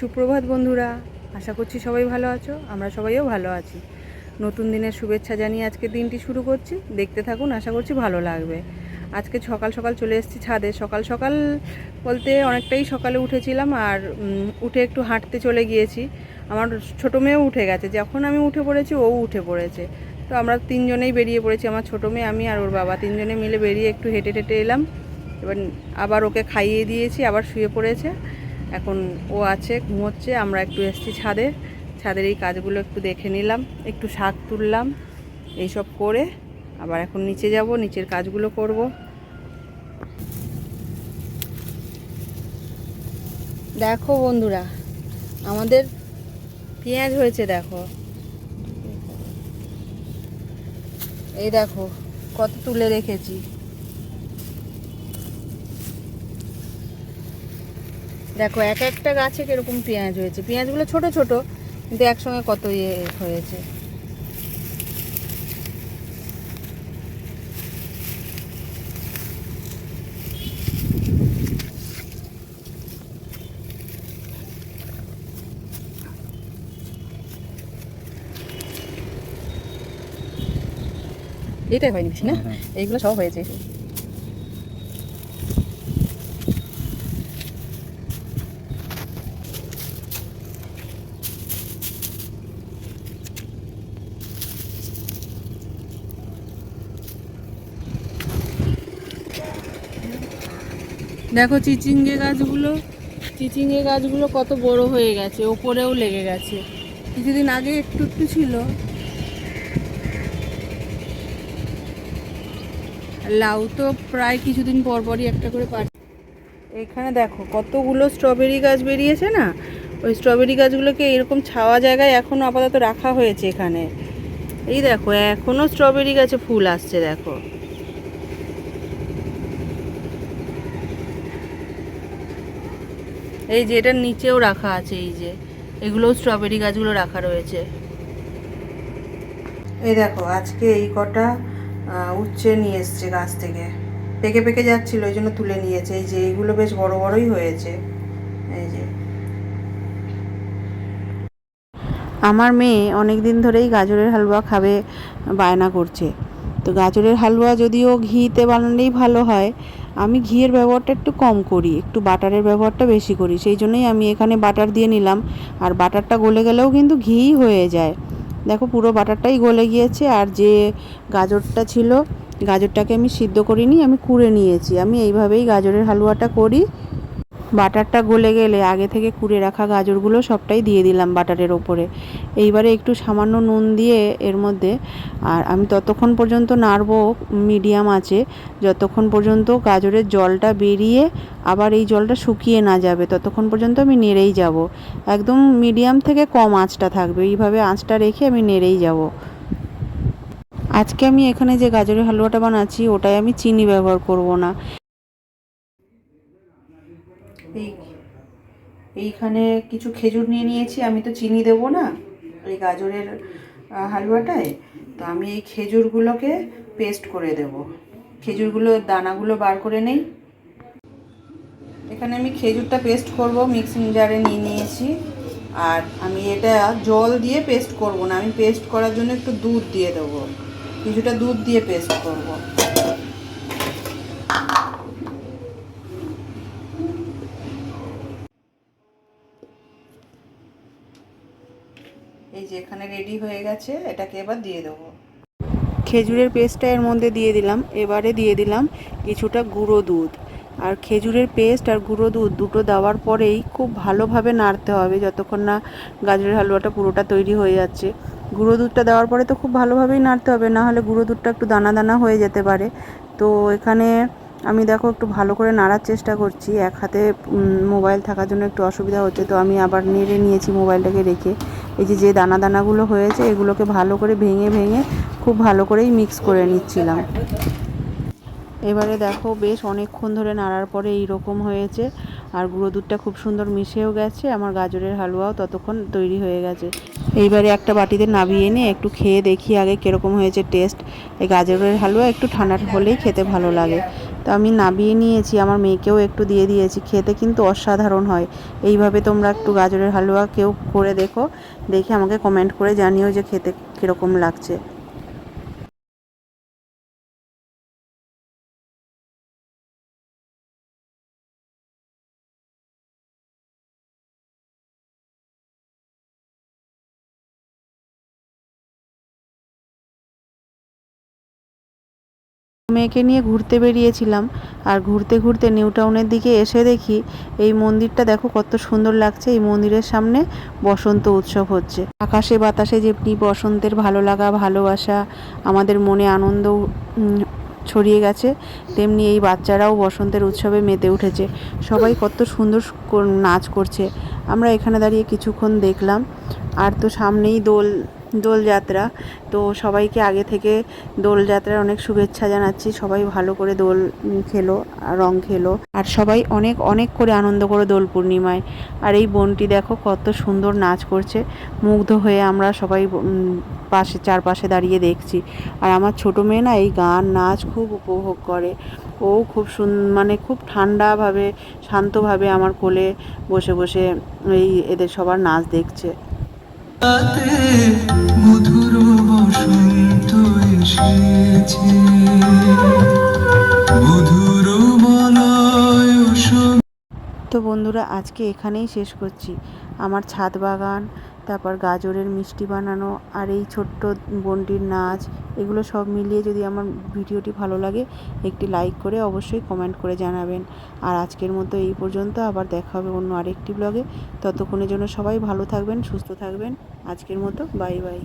সুপ্রভাত বন্ধুরা, আশা করছি সবাই ভালো আছো, আমরা সবাইও ভালো আছি। নতুন দিনের শুভেচ্ছা জানিয়ে আজকে দিনটি শুরু করছি। দেখতে থাকুন, আশা করছি ভালো লাগবে। আজকে সকাল সকাল চলে এসেছি ছাদে। সকাল সকাল বলতে অনেকটাই সকালে উঠেছিলাম আর উঠে একটু হাঁটতে চলে গিয়েছি। আমার ছোটো মেয়েও উঠে গেছে। যখন আমি উঠে পড়েছি, ও উঠে পড়েছে। তো আমরা তিনজনেই বেরিয়ে পড়েছি, আমার ছোটো মেয়ে, আমি আর ওর বাবা। তিনজনে মিলে বেরিয়ে একটু হেঁটে হেঁটে এলাম। এবার আবার ওকে খাইয়ে দিয়েছি, আবার শুয়ে পড়েছে। এখন ও আছে, ঘুমোচ্ছে, আমরা একটু এসেছি ছাদে। ছাদের এই কাজগুলো একটু দেখে নিলাম, একটু শাক তুললাম, এইসব করে আবার এখন নিচে যাব, নিচের কাজগুলো করব। দেখো বন্ধুরা, আমাদের পেঁয়াজ হয়েছে, দেখো। এই দেখো, কত তুলে রেখেছি। দেখো এক একটা গাছে কীরকম পেঁয়াজ হয়েছে। পেঁয়াজগুলো ছোট ছোট কিন্তু একসঙ্গে কত ইয়ে হয়েছে। এটাই হয়নি বেশি না? এইগুলো সব হয়েছে। দেখো চিচিঙ্গে গাছগুলো চিচিঙ্গে গাছগুলো কত বড় হয়ে গেছে, ওপরেও লেগে গেছে। কিছুদিন আগে একটু একটু ছিল। লাউ তো প্রায় কিছুদিন পর পরই একটা করে পাট এখানে দেখো কতগুলো স্ট্রবেরি গাছ বেরিয়েছে না? ওই স্ট্রবেরি গাছগুলোকে এরকম ছাওয়া জায়গায় এখনও আপাতত রাখা হয়েছে এখানে। এই দেখো এখনও স্ট্রবেরি গাছে ফুল আসছে, দেখো। এই যে এটার নিচেও রাখা আছে, এই যে। এগুলোও স্ট্রবেরি গাছগুলো রাখা রয়েছে। এই দেখো, আজকে এই কটা উচ্ছে নিয়ে এসছে গাছ থেকে। পেকে পেকে যাচ্ছিল, ওই জন্য তুলে নিয়েছে। এই যে এইগুলো বেশ বড় বড়ই হয়েছে। এই যে। আমার মেয়ে অনেক দিন ধরেই গাজরের হালুয়া খাবে, বায়না করছে। তো গাজরের হালুয়া যদিও ঘিতে বানালেই ভালো হয় আমি ঘিয়ের ব্যবহারটা একটু কম করি, একটু বাটারের ব্যবহারটা বেশি করি, সেই জন্যই আমি এখানে বাটার দিয়ে নিলাম। আর বাটারটা গলে গেলেও কিন্তু ঘিই হয়ে যায়। দেখো পুরো বাটারটাই গলে গিয়েছে, আর যে গাজরটা ছিল, গাজরটাকে আমি সিদ্ধ করিনি, আমি কুড়ে নিয়েছি। আমি এইভাবেই গাজরের হালুয়াটা করি। বাটারটা গলে গেলে আগে থেকে কুড়ে রাখা গাজরগুলো সবটাই দিয়ে দিলাম বাটারের ওপরে। এইবারে একটু সামান্য নুন দিয়ে এর মধ্যে, আর আমি ততক্ষণ পর্যন্ত নাড়বো, মিডিয়াম আছে, যতক্ষণ পর্যন্ত গাজরের জলটা বেরিয়ে আবার এই জলটা শুকিয়ে না যাবে, ততক্ষণ পর্যন্ত আমি নেড়েই যাব। একদম মিডিয়াম থেকে কম আঁচটা থাকবে, এইভাবে আঁচটা রেখে আমি নেড়েই যাব। আজকে আমি এখানে যে গাজরের হালুয়াটা বানাচ্ছি, ওটাই আমি চিনি ব্যবহার করব না। এই এইখানে কিছু খেজুর নিয়ে নিয়েছি, আমি তো চিনি দেবো না, এই গাজরের হালুয়াটায়, তো আমি এই খেজুরগুলোকে পেস্ট করে দেব। খেজুরগুলো, দানাগুলো বার করে নেই। এখানে আমি খেজুরটা পেস্ট করব মিক্সিং জারে নিয়ে নিয়েছি, আর আমি এটা জল দিয়ে পেস্ট করব না, আমি পেস্ট করার জন্য একটু দুধ দিয়ে দেবো। কিছুটা দুধ দিয়ে পেস্ট করব। যে এখানে রেডি হয়ে গেছে, এটাকে এবার দিয়ে দেবো। খেজুরের পেস্টটা এর মধ্যে দিয়ে দিলাম। এবারে দিয়ে দিলাম কিছুটা গুঁড়ো দুধ। আর খেজুরের পেস্ট আর গুঁড়ো দুধ দুটো দেওয়ার পরেই খুব ভালোভাবে নাড়তে হবে, যতক্ষণ না গাজরের হালুয়াটা পুরোটা তৈরি হয়ে যাচ্ছে। গুঁড়ো দুধটা দেওয়ার পরে তো খুব ভালোভাবেই নাড়তে হবে, না হলে গুঁড়ো দুধটা একটু দানা দানা হয়ে যেতে পারে। তো এখানে আমি দেখো একটু ভালো করে নাড়ার চেষ্টা করছি। এক হাতে মোবাইল থাকার জন্য একটু অসুবিধা হচ্ছে, তো আমি আবার নেড়ে নিয়েছি মোবাইলটাকে রেখে। এই যে যে দানা দানাগুলো হয়েছে, এগুলোকে ভালো করে ভেঙে ভেঙে খুব ভালো করেই মিক্স করে নিচ্ছিলাম। এবারে দেখো, বেশ অনেকক্ষণ ধরে নাড়ার পরে এইরকম হয়েছে। আর গুঁড়ো দুধটা খুব সুন্দর মিশেও গেছে, আমার গাজরের হালুয়াও ততক্ষণ তৈরি হয়ে গেছে। এইবারে একটা বাটিতে নামিয়ে এনে একটু খেয়ে দেখি আগে কীরকম হয়েছে টেস্ট এই গাজরের হালুয়া একটু ঠান্ডা হলেই খেতে ভালো লাগে। তো আমি নাবিয়ে নিয়েছি, আমার মেয়েকেও একটু দিয়ে দিয়েছি। খেতে কিন্তু অসাধারণ হয়। এইভাবে তোমরা একটু গাজরের হালুয়া কেউ করে দেখো, দেখে আমাকে কমেন্ট করে জানিও যে খেতে কীরকম লাগছে। মেয়েকে নিয়ে ঘুরতে বেরিয়েছিলাম আর ঘুরতে ঘুরতে নিউ টাউনের দিকে এসে দেখি এই মন্দিরটা দেখো কত সুন্দর লাগছে। এই মন্দিরের সামনে বসন্ত উৎসব হচ্ছে। আকাশে বাতাসে যেমনি বসন্তের ভালো লাগা, ভালোবাসা, আমাদের মনে আনন্দ ছড়িয়ে গেছে, তেমনি এই বাচ্চারাও বসন্তের উৎসবে মেতে উঠেছে। সবাই কত সুন্দর নাচ করছে। আমরা এখানে দাঁড়িয়ে কিছুক্ষণ দেখলাম। আর তো সামনেই দোল দোলযাত্রা। তো সবাইকে আগে থেকে দোলযাত্রার অনেক শুভেচ্ছা জানাচ্ছি। সবাই ভালো করে দোল খেলো আর রং খেলো। আর সবাই অনেক অনেক করে আনন্দ করো দোল পূর্ণিমায়। আর এই বোনটি দেখো কত সুন্দর নাচ করছে। মুগ্ধ হয়ে আমরা সবাই পাশে, চারপাশে দাঁড়িয়ে দেখছি। আর আমার ছোটো মেয়ে না এই গান, নাচ খুব উপভোগ করে। ও খুব সুন মানে খুব ঠান্ডাভাবে শান্তভাবে আমার কোলে বসে বসে এই এদের সবার নাচ দেখছে। তো বন্ধুরা, আজকে এখানেই শেষ করছি। আমার ছাদ বাগান, তারপর গাজরের মিষ্টি বানানো, আর এই ছোট্ট বোনটির নাচ, এগুলো সব মিলিয়ে যদি আমার ভিডিওটি ভালো লাগে, একটি লাইক করে অবশ্যই কমেন্ট করে জানাবেন। আর আজকের মতো এই পর্যন্ত, আবার দেখা হবে অন্য আরেকটি ব্লগে। ততক্ষণের জন্য সবাই ভালো থাকবেন, সুস্থ থাকবেন। আজকের মতো, বাই বাই।